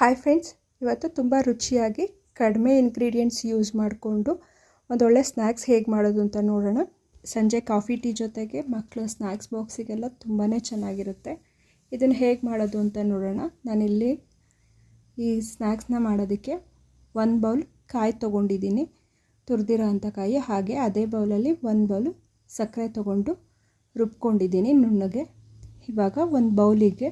Hi friends ಇವತ್ತು ತುಂಬ ರುಚಿಯಾಗಿ ಕಡಿಮೆ ಇಂಗ್ರೀಡಿಯೆಂಟ್ಸ್ ಯೂಸ್ ಮಾಡಿಕೊಂಡು ಒಂದೊಳ್ಳೆ ಸ್ನ್ಯಾಕ್ಸ್ ಹೇಗೆ ಮಾಡೋದು ಅಂತ ನೋಡೋಣ. ಸಂಜೆ ಕಾಫಿ ಟೀ ಜೊತೆಗೆ ಮಕ್ಕಳು ಸ್ನ್ಯಾಕ್ಸ್ ಬಾಕ್ಸಿಗೆಲ್ಲ ತುಂಬಾ ಚೆನ್ನಾಗಿರುತ್ತೆ. ಇದನ್ನು ಹೇಗೆ ಮಾಡೋದು ಅಂತ ನೋಡೋಣ. ನಾನಿಲ್ಲಿ ಈ ಸ್ನ್ಯಾಕ್ಸ್ನ ಮಾಡೋದಕ್ಕೆ ಒಂದು ಬೌಲ್ ಕಾಯಿ ತೊಗೊಂಡಿದ್ದೀನಿ. ತುರಿದಿರೋ ಅಂಥ ಕಾಯಿ, ಹಾಗೆ ಅದೇ ಬೌಲಲ್ಲಿ ಒಂದು ಬೌಲ್ ಸಕ್ಕರೆ ತೊಗೊಂಡು ರುಬ್ಕೊಂಡಿದ್ದೀನಿ ನುಣ್ಣಗೆ. ಇವಾಗ ಒಂದು ಬೌಲಿಗೆ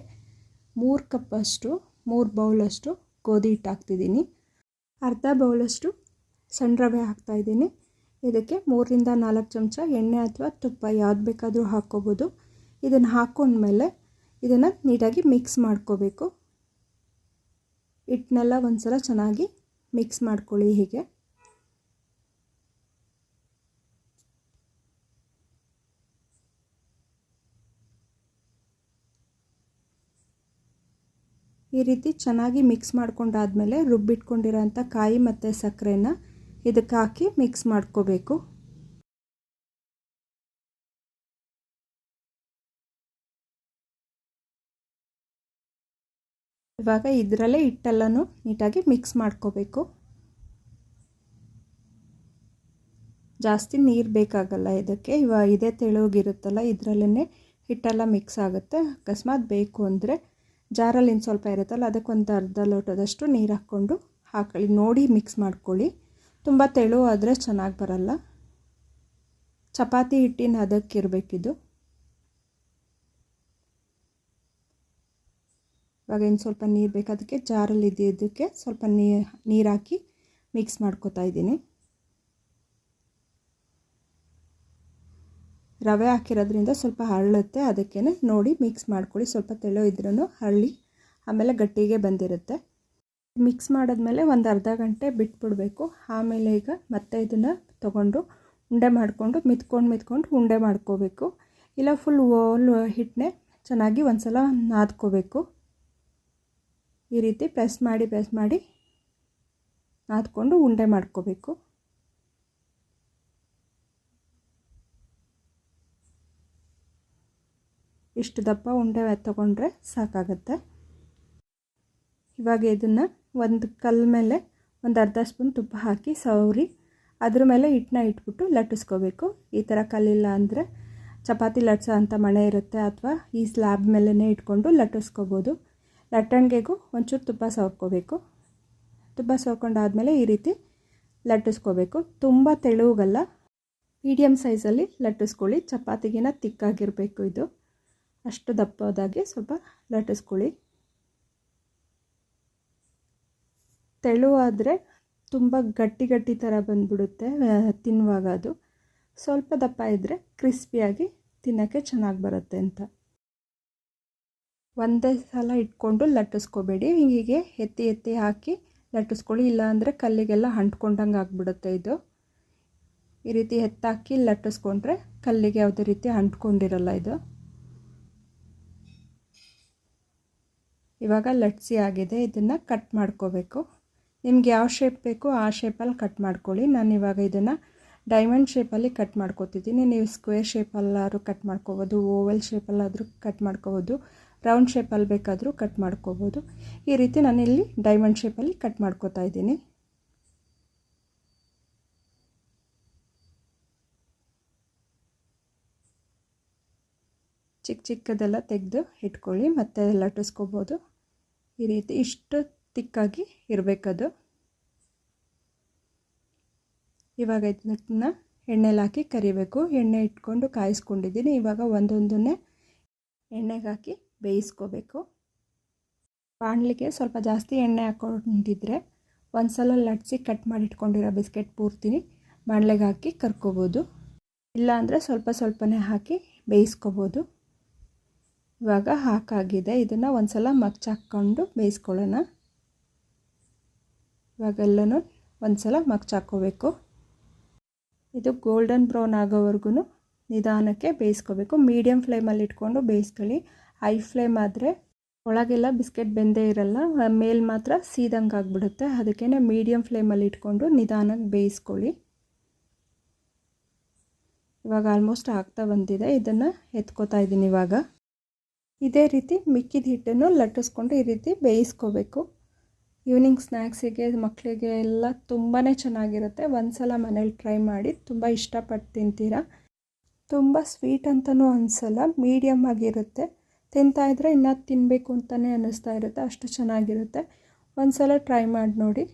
ಮೂರು ಕಪ್ಪಷ್ಟು ಮೂರು ಬೌಲಷ್ಟು ಗೋಧಿ ಹಿಟ್ಟು ಹಾಕ್ತಿದ್ದೀನಿ ಅರ್ಧ ಬೌಲಷ್ಟು ಸಣ್ಣ ರವೆ ಹಾಕ್ತಾಯಿದ್ದೀನಿ. ಇದಕ್ಕೆ ಮೂರರಿಂದ ನಾಲ್ಕು ಚಮಚ ಎಣ್ಣೆ ಅಥವಾ ತುಪ್ಪ ಯಾವ್ದು ಬೇಕಾದರೂ ಹಾಕ್ಕೋಬೋದು. ಇದನ್ನು ಹಾಕ್ಕೊಂಡ್ಮೇಲೆ ಇದನ್ನು ನೀಟಾಗಿ ಮಿಕ್ಸ್ ಮಾಡ್ಕೋಬೇಕು. ಹಿಟ್ಟನ್ನೆಲ್ಲ ಒಂದು ಸಲ ಚೆನ್ನಾಗಿ ಮಿಕ್ಸ್ ಮಾಡ್ಕೊಳ್ಳಿ ಹೀಗೆ. ಈ ರೀತಿ ಚೆನ್ನಾಗಿ ಮಿಕ್ಸ್ ಮಾಡ್ಕೊಂಡಾದಮೇಲೆ ರುಬ್ಬಿಟ್ಕೊಂಡಿರೋಂಥ ಕಾಯಿ ಮತ್ತು ಸಕ್ಕರೆನ ಇದಕ್ಕೆ ಹಾಕಿ ಮಿಕ್ಸ್ ಮಾಡ್ಕೋಬೇಕು. ಇವಾಗ ಇದರಲ್ಲೇ ಹಿಟ್ಟೆಲ್ಲನೂ ನೀಟಾಗಿ ಮಿಕ್ಸ್ ಮಾಡ್ಕೋಬೇಕು. ಜಾಸ್ತಿ ನೀರು ಬೇಕಾಗಲ್ಲ ಇದಕ್ಕೆ. ಇವಾಗ ಇದೇ ತೆಳುವಾಗಿರುತ್ತಲ್ಲ ಇದರಲ್ಲೇ ಹಿಟ್ಟೆಲ್ಲ ಮಿಕ್ಸ್ ಆಗುತ್ತೆ. ಅಕಸ್ಮಾತ್ ಬೇಕು ಅಂದರೆ ಜಾರಲ್ಲಿ ಇನ್ನು ಸ್ವಲ್ಪ ಇರುತ್ತಲ್ಲ ಅದಕ್ಕೊಂದು ಅರ್ಧ ಲೋಟದಷ್ಟು ನೀರು ಹಾಕ್ಕೊಂಡು ಹಾಕೊಳ್ಳಿ ನೋಡಿ ಮಿಕ್ಸ್ ಮಾಡ್ಕೊಳ್ಳಿ. ತುಂಬ ತೆಳು ಆದರೆ ಚೆನ್ನಾಗಿ ಬರಲ್ಲ. ಚಪಾತಿ ಹಿಟ್ಟಿನ ಅದಕ್ಕಿರಬೇಕಿದು ಇವಾಗ ಇನ್ನು ಸ್ವಲ್ಪ ನೀರು ಬೇಕು. ಅದಕ್ಕೆ ಜಾರಲ್ಲಿ ಇದ್ದಿದ್ದಕ್ಕೆ ಸ್ವಲ್ಪ ನೀರು ಹಾಕಿ ಮಿಕ್ಸ್ ಮಾಡ್ಕೋತಾ ಇದ್ದೀನಿ. ರವೆ ಹಾಕಿರೋದ್ರಿಂದ ಸ್ವಲ್ಪ ಹರಳುತ್ತೆ. ಅದಕ್ಕೆ ನೋಡಿ ಮಿಕ್ಸ್ ಮಾಡ್ಕೊಳ್ಳಿ. ಸ್ವಲ್ಪ ತೆಳು ಇದ್ರೂ ಹರಳಿ ಆಮೇಲೆ ಗಟ್ಟಿಗೆ ಬಂದಿರುತ್ತೆ. ಮಿಕ್ಸ್ ಮಾಡಿದ್ಮೇಲೆ ಒಂದು ಅರ್ಧ ಗಂಟೆ ಬಿಟ್ಬಿಡಬೇಕು. ಆಮೇಲೆ ಈಗ ಮತ್ತೆ ಇದನ್ನು ತೊಗೊಂಡು ಉಂಡೆ ಮಾಡಿಕೊಂಡು ಮಿತ್ಕೊಂಡು ಮಿತ್ಕೊಂಡು ಉಂಡೆ ಮಾಡ್ಕೋಬೇಕು. ಇಲ್ಲ ಫುಲ್ ಓಲ್ ಹಿಟ್ಟನ್ನೇ ಚೆನ್ನಾಗಿ ಒಂದು ಸಲ ನಾದ್ಕೋಬೇಕು. ಈ ರೀತಿ ಪ್ರೆಸ್ ಮಾಡಿ ಪ್ರೆಸ್ ಮಾಡಿ ನಾದ್ಕೊಂಡು ಉಂಡೆ ಮಾಡ್ಕೋಬೇಕು. ಇಷ್ಟು ದಪ್ಪ ಉಂಡೆ ತಗೊಂಡ್ರೆ ಸಾಕಾಗುತ್ತೆ. ಇವಾಗ ಇದನ್ನು ಒಂದು ಕಲ್ಲ ಮೇಲೆ ಒಂದು ಅರ್ಧ ಸ್ಪೂನ್ ತುಪ್ಪ ಹಾಕಿ ಸವರಿ, ಅದ್ರ ಮೇಲೆ ಹಿಟ್ಟನ್ನ ಇಟ್ಬಿಟ್ಟು ಲಟ್ಟಿಸ್ಕೋಬೇಕು. ಈ ಥರ ಕಲ್ಲಿಲ್ಲ ಅಂದರೆ ಚಪಾತಿ ಲಟ್ಸೋ ಅಂಥ ಮಣೆ ಇರುತ್ತೆ ಅಥವಾ ಈ ಸ್ಲ್ಯಾಬ್ ಮೇಲೇ ಇಟ್ಕೊಂಡು ಲಟ್ಟಿಸ್ಕೋಬೋದು. ಲಟ್ಟಣಿಗೆಗೂ ಒಂಚೂರು ತುಪ್ಪ ಸವ್ಕೋಬೇಕು ತುಪ್ಪ ಸವರ್ಕೊಂಡಾದಮೇಲೆ ಈ ರೀತಿ ಲಟ್ಟಿಸ್ಕೋಬೇಕು. ತುಂಬ ತೆಳುವಲ್ಲ ಮೀಡಿಯಮ್ ಸೈಜಲ್ಲಿ ಲಟ್ಟಿಸ್ಕೊಳ್ಳಿ. ಚಪಾತಿಗಿನ ತಿಕ್ಕಾಗಿರಬೇಕು ಇದು. ಅಷ್ಟು ದಪ್ಪದಾಗೆ ಸ್ವಲ್ಪ ಲಟ್ಟಿಸ್ಕೊಳ್ಳಿ. ತೆಳುವಾದರೆ ತುಂಬ ಗಟ್ಟಿ ಗಟ್ಟಿ ಥರ ಬಂದ್ಬಿಡುತ್ತೆ ತಿನ್ನುವಾಗ ಅದು. ಸ್ವಲ್ಪ ದಪ್ಪ ಇದ್ದರೆ ಕ್ರಿಸ್ಪಿಯಾಗಿ ತಿನ್ನೋಕ್ಕೆ ಚೆನ್ನಾಗಿ ಬರುತ್ತೆ ಅಂತ. ಒಂದೇ ಸಲ ಇಟ್ಕೊಂಡು ಲಟ್ಟಿಸ್ಕೋಬೇಡಿ. ಹೀಗೆ ಎತ್ತಿ ಎತ್ತಿ ಹಾಕಿ ಲಟ್ಟಿಸ್ಕೊಳ್ಳಿ. ಇಲ್ಲಾಂದರೆ ಕಲ್ಲಿಗೆಲ್ಲ ಅಂಟ್ಕೊಂಡಂಗೆ ಆಗಿಬಿಡುತ್ತೆ ಇದು. ಈ ರೀತಿ ಎತ್ತಾಕಿ ಲಟ್ಟಿಸ್ಕೊಂಡ್ರೆ ಕಲ್ಲಿಗೆ ಯಾವುದೇ ರೀತಿ ಅಂಟ್ಕೊಂಡಿರಲ್ಲ ಇದು. ಇವಾಗ ಲಟ್ಸಿ ಆಗಿದೆ, ಇದನ್ನು ಕಟ್ ಮಾಡ್ಕೋಬೇಕು. ನಿಮ್ಗೆ ಯಾವ ಶೇಪ್ ಬೇಕು ಆ ಶೇಪಲ್ಲಿ ಕಟ್ ಮಾಡ್ಕೊಳ್ಳಿ. ನಾನು ಇವಾಗ ಇದನ್ನು ಡೈಮಂಡ್ ಶೇಪಲ್ಲಿ ಕಟ್ ಮಾಡ್ಕೋತಿದ್ದೀನಿ. ನೀವು ಸ್ಕ್ವೇರ್ ಶೇಪಲ್ಲಾದ್ರೂ ಕಟ್ ಮಾಡ್ಕೋಬೋದು ಓವಲ್ ಶೇಪಲ್ಲಾದರೂ ಕಟ್ ಮಾಡ್ಕೋಬೋದು ರೌಂಡ್ ಶೇಪಲ್ಲಿ ಬೇಕಾದರೂ ಕಟ್ ಮಾಡ್ಕೋಬೋದು. ಈ ರೀತಿ ನಾನಿಲ್ಲಿ ಡೈಮಂಡ್ ಶೇಪಲ್ಲಿ ಕಟ್ ಮಾಡ್ಕೋತಾ ಇದ್ದೀನಿ. ಚಿಕ್ಕ ಚಿಕ್ಕದೆಲ್ಲ ತೆಗೆದು ಇಟ್ಕೊಳ್ಳಿ, ಮತ್ತೆ ಲಟ್ಟಿಸ್ಕೋಬೋದು ಈ ರೀತಿ ಇಷ್ಟು ತಿಕ್ಕಾಗಿ ಇರಬೇಕದು. ಇವಾಗ ಇದನ್ನ ಎಣ್ಣೆಲಿ ಹಾಕಿ ಕರಿಬೇಕು. ಎಣ್ಣೆ ಇಟ್ಕೊಂಡು ಕಾಯಿಸ್ಕೊಂಡಿದ್ದೀನಿ. ಇವಾಗ ಒಂದೊಂದನ್ನೇ ಎಣ್ಣೆಗೆ ಹಾಕಿ ಬೇಯಿಸ್ಕೋಬೇಕು. ಬಾಣಲಿಗೆ ಸ್ವಲ್ಪ ಜಾಸ್ತಿ ಎಣ್ಣೆ ಹಾಕ್ಕೊಂಡಿದ್ರೆ ಒಂದು ಸಲ ಲಟ್ಸಿ ಕಟ್ ಮಾಡಿ ಇಟ್ಕೊಂಡಿರೋ ಬಿಸ್ಕೆಟ್ ಪೂರ್ತಿನಿ ಬಾಣಲೆಗೆ ಹಾಕಿ ಕರ್ಕೋಬೋದು. ಇಲ್ಲಾಂದರೆ ಸ್ವಲ್ಪ ಸ್ವಲ್ಪನೇ ಹಾಕಿ ಬೇಯಿಸ್ಕೋಬೋದು. ಇವಾಗ ಹಾಕಾಗಿದೆ. ಇದನ್ನು ಒಂದು ಸಲ ಮಗ್ಚಾಕ್ಕೊಂಡು ಬೇಯಿಸ್ಕೊಳ್ಳೋಣ. ಇವಾಗೆಲ್ಲನೂ ಒಂದು ಸಲ ಮಗ್ಚಾಕೋಬೇಕು ಇದು ಗೋಲ್ಡನ್ ಬ್ರೌನ್ ಆಗೋವರೆಗೂ ನಿಧಾನಕ್ಕೆ ಬೇಯಿಸ್ಕೋಬೇಕು. ಮೀಡಿಯಮ್ ಫ್ಲೇಮಲ್ಲಿ ಇಟ್ಕೊಂಡು ಬೇಯಿಸ್ಕೊಳ್ಳಿ. ಹೈ ಫ್ಲೇಮ್ ಆದರೆ ಒಳಗೆಲ್ಲ ಬಿಸ್ಕೆಟ್ ಬೆಂದೇ ಇರಲ್ಲ. ಮೇಲೆ ಮಾತ್ರ ಸೀದಂಗೆ ಆಗಿಬಿಡುತ್ತೆ. ಅದಕ್ಕೇ ಮೀಡಿಯಮ್ ಫ್ಲೇಮಲ್ಲಿ ಇಟ್ಕೊಂಡು ನಿಧಾನಕ್ಕೆ ಬೇಯಿಸ್ಕೊಳ್ಳಿ. ಇವಾಗ ಆಲ್ಮೋಸ್ಟ್ ಆಗ್ತಾ ಬಂದಿದೆ. ಇದನ್ನು ಎತ್ಕೋತಾ ಇದ್ದೀನಿ ಇವಾಗ. ಇದೇ ರೀತಿ ಮಿಕ್ಕಿದ ಹಿಟ್ಟನ್ನು ಲಟ್ಟಿಸ್ಕೊಂಡು ಈ ರೀತಿ ಬೇಯಿಸ್ಕೋಬೇಕು. ಈವ್ನಿಂಗ್ ಸ್ನ್ಯಾಕ್ಸಿಗೆ ಮಕ್ಕಳಿಗೆ ಎಲ್ಲ ತುಂಬಾ ಚೆನ್ನಾಗಿರುತ್ತೆ. ಒಂದು ಸಲ ಮನೇಲಿ ಟ್ರೈ ಮಾಡಿ ತುಂಬ ಇಷ್ಟಪಟ್ಟು ತಿಂತೀರಾ? ತುಂಬ ಸ್ವೀಟ್ ಅಂತಲೂ ಅನಿಸಲ್ಲ ಮೀಡಿಯಮ್ ಆಗಿರುತ್ತೆ. ತಿಂತಾಯಿದ್ರೆ ಇನ್ನೂ ತಿನ್ನಬೇಕು ಅಂತಲೇ ಅನ್ನಿಸ್ತಾ ಇರುತ್ತೆ, ಅಷ್ಟು ಚೆನ್ನಾಗಿರುತ್ತೆ. ಒಂದು ಸಲ ಟ್ರೈ ಮಾಡಿ ನೋಡಿ.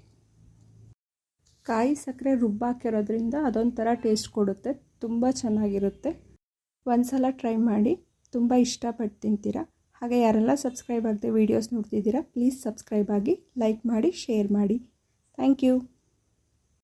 ಕಾಯಿ ಸಕ್ಕರೆ ರುಬ್ಬಾಕಿರೋದ್ರಿಂದ ಅದೊಂಥರ ಟೇಸ್ಟ್ ಕೊಡುತ್ತೆ, ತುಂಬ ಚೆನ್ನಾಗಿರುತ್ತೆ. ಒಂದು ಸಲ ಟ್ರೈ ಮಾಡಿ. ತುಂಬ ಇಷ್ಟಪಟ್ಟು ತಿಂತೀರಾ ಹಾಗೆ ಯಾರೆಲ್ಲ ಸಬ್ಸ್ಕ್ರೈಬ್ ಆಗದೆ ವೀಡಿಯೋಸ್ ನೋಡ್ತಿದ್ದೀರಾ ಪ್ಲೀಸ್ ಸಬ್ಸ್ಕ್ರೈಬ್ ಆಗಿ ಲೈಕ್ ಮಾಡಿ ಶೇರ್ ಮಾಡಿ. Thank you